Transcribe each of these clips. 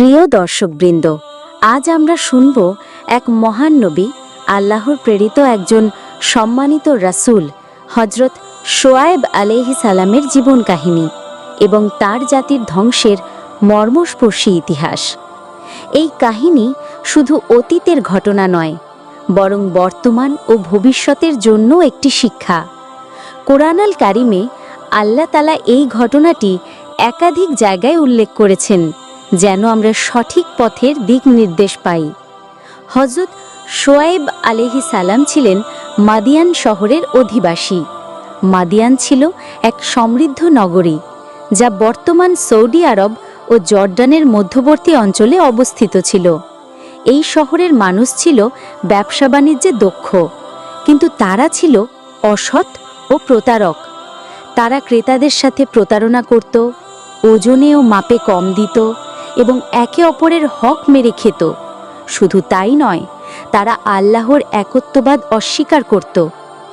প্রিয় দর্শকবৃন্দ, আজ আমরা শুনব এক মহান নবী, আল্লাহর প্রেরিত একজন সম্মানিত রাসূল হজরত শোয়েব আলাইহি সালামের জীবন কাহিনী এবং তার জাতির ধ্বংসের মর্মস্পর্শী ইতিহাস। এই কাহিনী শুধু অতীতের ঘটনা নয়, বরং বর্তমান ও ভবিষ্যতের জন্য একটি শিক্ষা। কোরআনাল কারিমে আল্লাহ তালা এই ঘটনাটি একাধিক জায়গায় উল্লেখ করেছেন। যেন আমরা সঠিক পথের দিক নির্দেশ পাই। হজরত শোয়েব আলেহি সালাম ছিলেন মাদিয়ান শহরের অধিবাসী। মাদিয়ান ছিল এক সমৃদ্ধ নগরী, যা বর্তমান সৌদি আরব ও জর্ডানের মধ্যবর্তী অঞ্চলে অবস্থিত ছিল। এই শহরের মানুষ ছিল ব্যবসা বাণিজ্যে দক্ষ, কিন্তু তারা ছিল অসৎ ও প্রতারক। তারা ক্রেতাদের সাথে প্রতারণা করত ওজনে ও মাপে কম দিত এবং একে অপরের হক মেরে খেত। শুধু তাই নয়, তারা আল্লাহর একত্ববাদ অস্বীকার করত,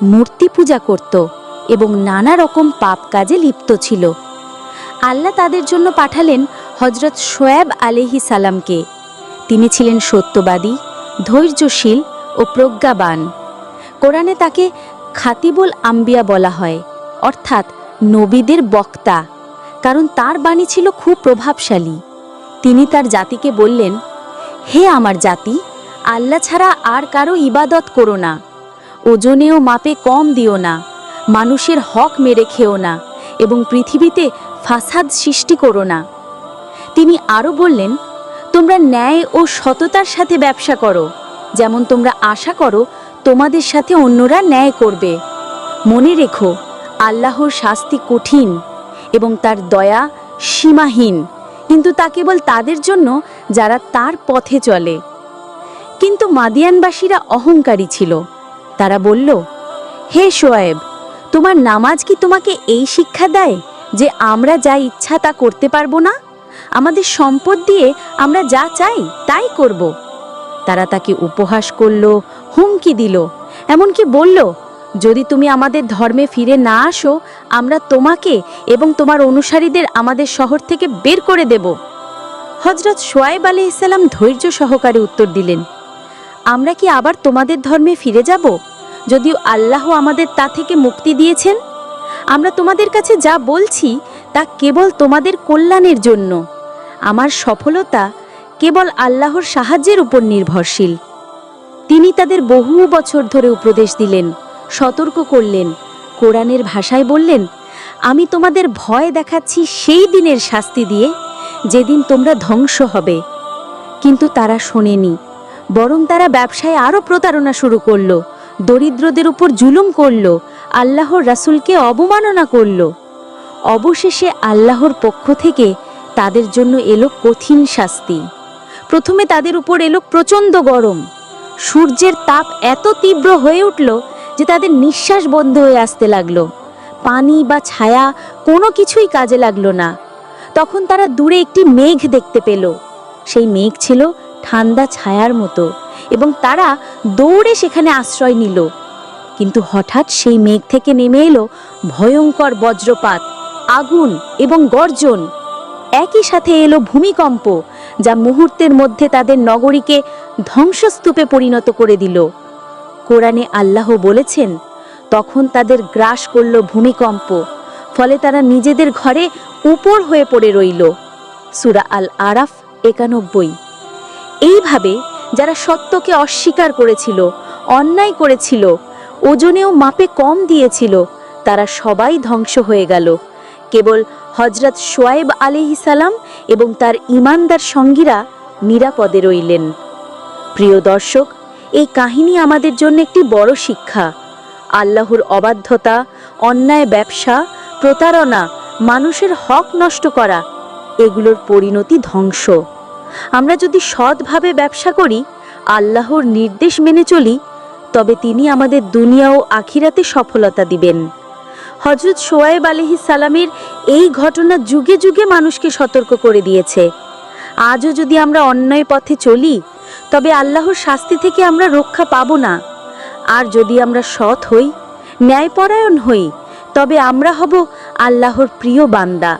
মূর্তি পূজা করত এবং নানা রকম পাপ কাজে লিপ্ত ছিল। আল্লাহ তাদের জন্য পাঠালেন হজরত শোয়েব আলেহি সালামকে। তিনি ছিলেন সত্যবাদী, ধৈর্যশীল ও প্রজ্ঞাবান। কোরআনে তাকে খাতিবুল আম্বিয়া বলা হয়, অর্থাৎ নবীদের বক্তা, কারণ তার বাণী ছিল খুব প্রভাবশালী। তিনি তার জাতিকে বললেন, হে আমার জাতি, আল্লাহ ছাড়া আর কারও ইবাদত করো না। ওজনেও মাপে কম দিও না। মানুষের হক মেরে খেও না এবং পৃথিবীতে ফাসাদ সৃষ্টি করো না। তিনি আরও বললেন, তোমরা ন্যায় ও সততার সাথে ব্যবসা করো। যেমন তোমরা আশা করো, তোমাদের সাথে অন্যরা ন্যায় করবে। মনে রেখো, আল্লাহর শাস্তি কঠিন এবং তার দয়া সীমাহীন। কিন্তু তা কেবল তাদের জন্য যারা তার পথে চলে। কিন্তু মাদিয়ানবাসীরা অহংকারী ছিল। তারা বলল, হে শোয়েব তোমার নামাজ কি তোমাকে এই শিক্ষা দেয় যে আমরা যা ইচ্ছা তা করতে পারব না? আমাদের সম্পদ দিয়ে আমরা যা চাই তাই করব। তারা তাকে উপহাস করল, হুমকি দিল, এমনকি বলল যদি তুমি আমাদের ধর্মে ফিরে না আসো, আমরা তোমাকে এবং তোমার অনুসারীদের আমাদের শহর থেকে বের করে দেব। হজরত সোয়াইব আলি ইসলাম ধৈর্য সহকারে উত্তর দিলেন, আমরা কি আবার তোমাদের ধর্মে ফিরে যাব? যদিও আল্লাহ আমাদের তা থেকে মুক্তি দিয়েছেন, আমরা তোমাদের কাছে যা বলছি তা কেবল তোমাদের কল্যাণের জন্য। আমার সফলতা কেবল আল্লাহর সাহায্যের উপর নির্ভরশীল। তিনি তাদের বহু বছর ধরে উপদেশ দিলেন। সতর্ক করলেন। কোরআনের ভাষায় বললেন, আমি তোমাদের ভয় দেখাচ্ছি সেই দিনের শাস্তি দিয়ে, যেদিন তোমরা ধ্বংস হবে। কিন্তু তারা শোনেনি, বরং তারা ব্যবসায় আরও প্রতারণা শুরু করল, দরিদ্রদের উপর জুলুম করল, আল্লাহর রাসূলকে অবমাননা করল। অবশেষে আল্লাহর পক্ষ থেকে তাদের জন্য এলো কঠিন শাস্তি। প্রথমে তাদের উপর এলো প্রচণ্ড গরম। সূর্যের তাপ এত তীব্র হয়ে উঠল যে তাদের নিঃশ্বাস বন্ধ হয়ে আসতে লাগল। পানি বা ছায়া কোনো কিছুই কাজে লাগল না। তখন তারা দূরে একটি মেঘ দেখতে পেল। সেই মেঘ ছিল ঠান্ডা ছায়ার মতো এবং তারা দৌড়ে সেখানে আশ্রয় নিল। কিন্তু হঠাৎ সেই মেঘ থেকে নেমে এলো ভয়ঙ্কর বজ্রপাত, আগুন এবং গর্জন। একই সাথে এলো ভূমিকম্প, যা মুহূর্তের মধ্যে তাদের নগরীকে ধ্বংসস্তূপে পরিণত করে দিল। কোরআনে আল্লাহ বলেছেন, তখন তাদের গ্রাস করল ভূমিকম্প, ফলে তারা নিজেদের ঘরে উপর হয়ে পড়ে রইল। সুরা আল আরাফ একানব্বই। এইভাবে যারা সত্যকে অস্বীকার করেছিল, অন্যায় করেছিল, ওজনেও মাপে কম দিয়েছিল, তারা সবাই ধ্বংস হয়ে গেল। কেবল হজরত সোয়েব আলিহি সালাম এবং তার ইমানদার সঙ্গীরা নিরাপদে রইলেন। প্রিয় দর্শক এই কাহিনী আমাদের জন্য একটি বড় শিক্ষা। আল্লাহর অবাধ্যতা, অন্যায় ব্যবসা, প্রতারণা, মানুষের হক নষ্ট করা, এগুলোর পরিণতি ধ্বংস। আমরা যদি সৎভাবে ব্যবসা করি, আল্লাহর নির্দেশ মেনে চলি, তবে তিনি আমাদের দুনিয়া ও আখিরাতে সফলতা দিবেন। হজরত সোয়াইব আলহি সালামের এই ঘটনা যুগে যুগে মানুষকে সতর্ক করে দিয়েছে। আজও যদি আমরা অন্যায় পথে চলি তবে আল্লাহর শাস্তি থেকে আমরা রক্ষা পাব না। আর যদি আমরা সৎ হই, ন্যায়পরায়ণ হই, তবে আমরা হব আল্লাহর প্রিয় বান্দা।